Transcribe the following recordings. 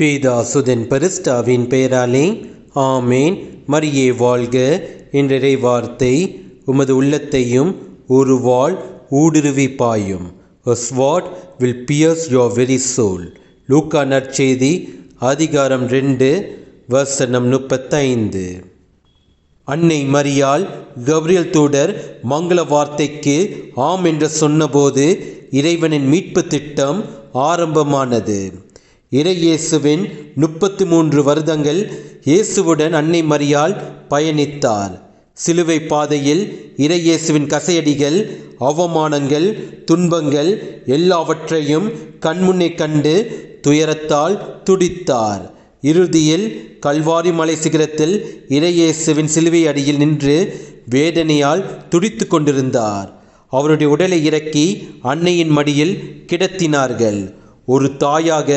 பேதாசுதன் பரிஸ்டாவின் பெயராலே ஆமேன். மரியே வாழ்க. என்றரை வார்த்தை உமது உள்ளத்தையும் ஒரு வாள் ஊடுருவி பாயும் A will pierce pierce very soul லூக்கா நற்செய்தி அதிகாரம் ரெண்டு வசனம் முப்பத்தைந்து. அன்னை மரியால் கப்ரியல் தூடர் மங்கள வார்த்தைக்கு ஆம் என்று சொன்னபோது இறைவனின் மீட்பு திட்டம் ஆரம்பமானது. இறையேசுவின் முப்பத்தி மூன்று வருடங்கள் இயேசுவுடன் அன்னை மரியால் பயணித்தார். சிலுவை பாதையில் இறையேசுவின் கசையடிகள் அவமானங்கள் துன்பங்கள் எல்லாவற்றையும் கண்முன்னே கண்டு துயரத்தால் துடித்தார். இறுதியில் கல்வாரி மலை சிகரத்தில் இறையேசுவின் சிலுவை அடியில் நின்று வேதனையால் துடித்து கொண்டிருந்தார். அவருடைய உடலை இறக்கி அன்னையின் மடியில் கிடத்தினார்கள். ஒரு தாயாக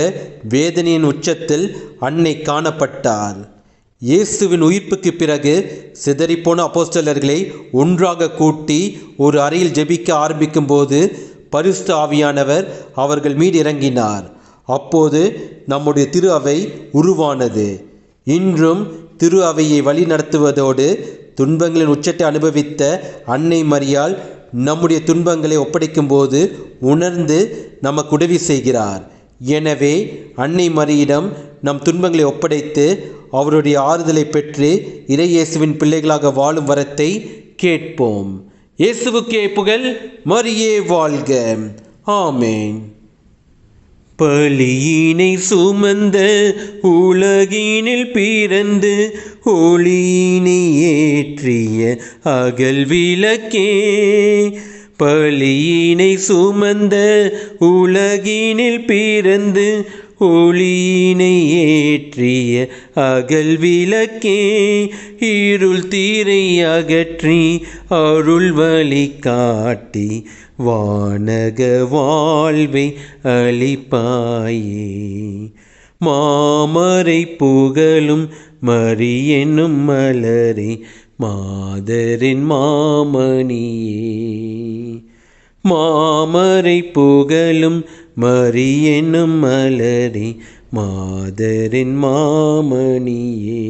வேதனையின் உச்சத்தில் அன்னை காணப்பட்டார். இயேசுவின் உயிர்ப்புக்கு பிறகு சிதறிப்போன அப்போஸ்டலர்களை ஒன்றாக கூட்டி ஒரு அறையில் ஜெபிக்க ஆரம்பிக்கும்போது பரிசு ஆவியானவர் அவர்கள் மீது இறங்கினார். அப்போது நம்முடைய திரு அவை உருவானது. இன்றும் திரு அவையை வழி நடத்துவதோடு துன்பங்களின் உச்சத்தை அனுபவித்த அன்னை மரியால் நம்முடைய துன்பங்களை ஒப்படைக்கும்போது உணர்ந்து நமக்கு உதவி செய்கிறார். எனவே அன்னை மரியிடம் நம் துன்பங்களை ஒப்படைத்து அவருடைய ஆறுதலை பெற்று இறையேசுவின் பிள்ளைகளாக வாழும் வரத்தை கேட்போம். இயேசுவுக்கே புகழ் மரியே வாழ்க. ஆமேன். பலியினை சுமந்த உலகினில் பிறந்து ஒளியினை ஏற்றிய அகல் விளக்கே. பலியினை சுமந்த உலகினில் பிறந்து ஒளியினை ஏற்றிய அகல் விளக்கே இருள் தீரை அகற்றி அருள் வழி காட்டி வானக வாழ்வை அளிப்பாயே. மாமரை புகழும் மரியனும் மலரே மாதரின் மாமணியே. மாமரை புகழும் மரியனும் மலரே மாதரின் மாமணியே.